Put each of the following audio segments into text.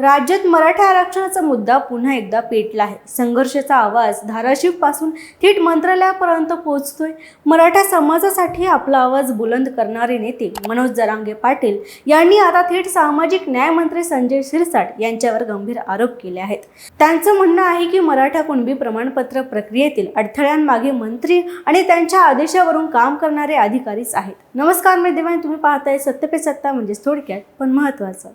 राज्यात मराठा आरक्षणाचा मुद्दा पुन्हा एकदा पेटला आहे. संघर्षाचा आवाज धाराशिवपासून थेट मंत्रालयापर्यंत पोहोचतोय. मराठा समाजासाठी आपला आवाज बुलंद करणारे नेते मनोज जरांगे पाटील यांनी आता थेट सामाजिक न्याय मंत्री संजय शिरसाट यांच्यावर गंभीर आरोप केले आहेत. त्यांचं म्हणणं आहे की मराठा कुणबी प्रमाणपत्र प्रक्रियेतील अडथळ्यांमागे मंत्री आणि त्यांच्या आदेशावरून काम करणारे अधिकारीच आहेत. नमस्कार मी देवानी तुम्ही पाहताय सत्य पे सत्ता म्हणजेच थोडक्यात पण महत्वाचं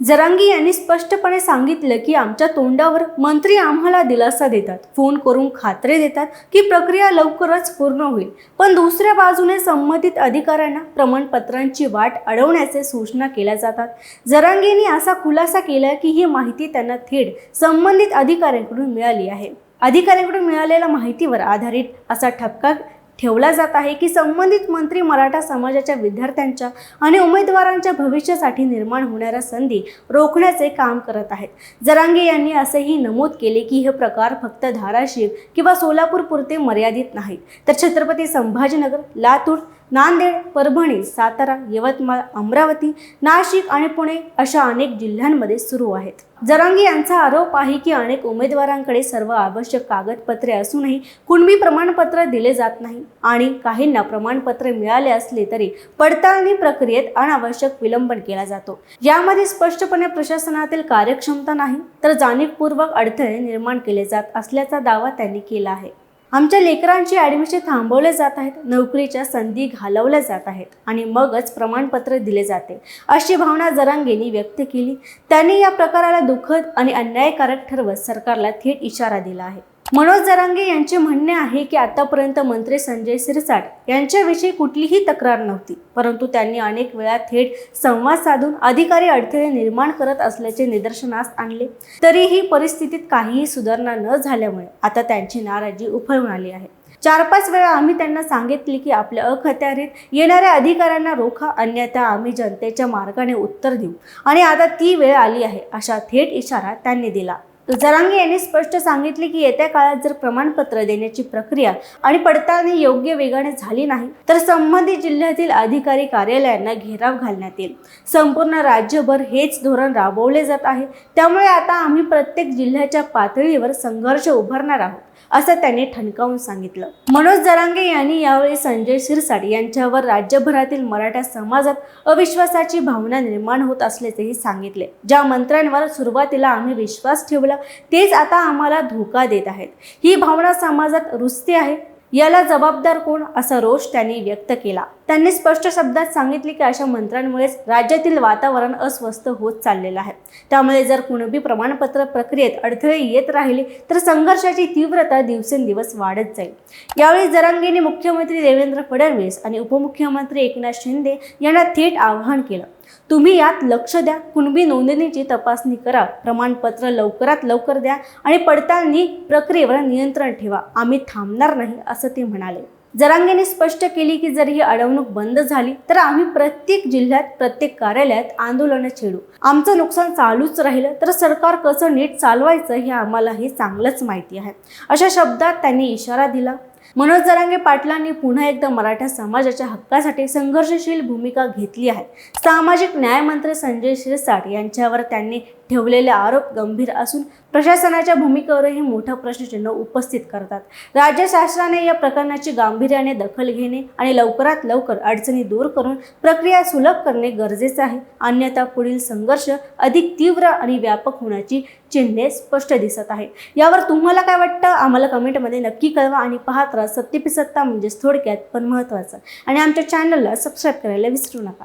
जरांगी यांनी स्पष्टपणे सांगितलं की आमच्या तोंडावर मंत्री आम्हाला दिलासा देतात फोन करून खात्री देतात की प्रक्रिया लवकरच पूर्ण होईल. पण दुसऱ्या बाजूने संबंधित अधिकाऱ्यांना प्रमाणपत्रांची वाट अडवण्याचे सूचना केल्या जातात. जरांगींनी असा खुलासा केला की ही माहिती त्यांना थेट संबंधित अधिकाऱ्यांकडून मिळाली आहे. अधिकाऱ्यांकडून मिळालेल्या माहितीवर आधारित असा ठपका ठेवला जात आहे की संबंधित मंत्री मराठा समाजाच्या विद्यार्थ्यांच्या आणि उमेदवारांच्या भविष्यासाठी निर्माण होणाऱ्या संधी रोखण्याचे काम करत आहेत. जरांगे यांनी असेही नमूद केले की हे प्रकार फक्त धाराशिव किंवा सोलापूर पुरते मर्यादित नाहीत. तर छत्रपती संभाजीनगर लातूर नांदेड परभणी सातारा यवतमाळ अमरावती नाशिक आणि पुणे अशा अनेक जिल्ह्यांमध्ये सुरू आहेत. जरांगी यांचा आरोप आहे की अनेक उमेदवारांकडे सर्व आवश्यक कागदपत्रे असूनही कुणबी प्रमाणपत्र दिले जात नाही आणि काहींना प्रमाणपत्र मिळाले असले तरी पडताळणी प्रक्रियेत अनावश्यक विलंबन केला जातो. यामध्ये स्पष्टपणे प्रशासनातील कार्यक्षमता नाही तर जाणीवपूर्वक अडथळे निर्माण केले जात असल्याचा दावा त्यांनी केला आहे. आमच्या लेकरांची ॲडमिशन थांबवले जात आहेत नोकरीच्या संधी घालवल्या जात आहेत आणि मगच प्रमाणपत्र दिले जाते. अशी भावना जरांगेंनी व्यक्त केली. त्यांनी या प्रकाराला दुःखद आणि अन्यायकारक ठरवत सरकारला थेट इशारा दिला आहे. मनोज जरांगे यांचे म्हणणे आहे की आतापर्यंत मंत्री संजय सिरसाट यांच्याविषयी कुठलीही तक्रार नव्हती परंतु त्यांनी अनेक वेळा थेट संवाद साधून अधिकारी अडथळे निर्माण करत असल्याचे निदर्शनास आणले. तरीही परिस्थितीत काहीही सुधारणा न झाल्यामुळे आता त्यांची नाराजी उफळून आली आहे. चार पाच वेळा आम्ही त्यांना सांगितले की आपल्या अखत्यारीत येणाऱ्या अधिकाऱ्यांना रोखा अन्यथा आम्ही जनतेच्या मार्गाने उत्तर देऊ. आणि आता ती वेळ आली आहे अशा थेट इशारा त्यांनी दिला. जरांगे यांनी स्पष्ट सांगितले की येत्या काळात जर प्रमाणपत्र देण्याची प्रक्रिया आणि पडताळणी योग्य वेगाने झाली नाही तर संबंधित जिल्ह्यातील अधिकारी कार्यालयांना घेराव घालण्यात येईल. संपूर्ण राज्यभर हेच धोरण राबवले जात आहे. त्यामुळे आता आम्ही प्रत्येक जिल्ह्याच्या पातळीवर संघर्ष उभारणार आहोत. असं त्याने ठणकावून सांगितलं. मनोज जरांगे यांनी यावेळी संजय शिरसाट यांच्यावर राज्यभरातील मराठा समाजात अविश्वासाची भावना निर्माण होत असल्याचेही सांगितले. ज्या मंत्र्यांवर सुरुवातीला आम्ही विश्वास ठेवला तेच आता आम्हाला धोका देत आहेत. ही भावना समाजात रुजते आहे. याला जबाबदार कोण असा रोष त्यांनी व्यक्त केला. त्यांनी स्पष्ट शब्दात सांगितले की अशा मंत्र्यांमुळेच राज्यातील वातावरण अस्वस्थ होत चाललेलं आहे. त्यामुळे जर कुणबी प्रमाणपत्र प्रक्रियेत अडथळे येत राहिले तर संघर्षाची तीव्रता दिवसेंदिवस वाढत जाईल. यावेळी जरांगेने मुख्यमंत्री देवेंद्र फडणवीस आणि उपमुख्यमंत्री एकनाथ शिंदे यांना थेट आवाहन केलं. तुम्ही यात लक्ष द्या. कुणबी नोंदणीची तपासणी करा. प्रमाणपत्र लवकरात लवकर द्या आणि पडताळणी प्रक्रियेवर नियंत्रण ठेवा. आम्ही थांबणार नाही असं ते म्हणाले. जरांगेने स्पष्ट केली की जर ही अडवणूक बंद झाली तर आम्ही प्रत्येक जिल्ह्यात प्रत्येक कार्यालयात आंदोलनं छेडू. आमचं नुकसान चालूच राहिलं तर सरकार कसं नीट चालवायचं हे आम्हालाही चांगलंच माहिती आहे. अशा शब्दात त्यांनी इशारा दिला. मनोज जरांगे पाटलांनी पुन्हा एकदा मराठा समाजाच्या हक्कासाठी संघर्षशील भूमिका घेतली आहे. सामाजिक न्यायमंत्री संजय शिरसाट यांच्यावर त्यांनी ठेवलेले आरोप गंभीर असून प्रशासनाच्या भूमिकेवरही मोठा प्रश्नचिन्ह उपस्थित करतात. राज्य शासनाने या प्रकरणाची गांभीर्याने दखल घेणे आणि लवकरात लवकर अडचणी दूर करून प्रक्रिया सुलभ करणे गरजेचे आहे. अन्यथा पुढील संघर्ष अधिक तीव्र आणि व्यापक होण्याची चिन्हे स्पष्ट दिसत आहे यावर तुम्हाला काय वाटतं? आम्हाला कमेंटमध्ये नक्की कळवा आणि पाहत राहा सत्य म्हणजेच थोडक्यात पण महत्त्वाचं. आणि आमच्या चॅनलला सबस्क्राईब करायला विसरू नका.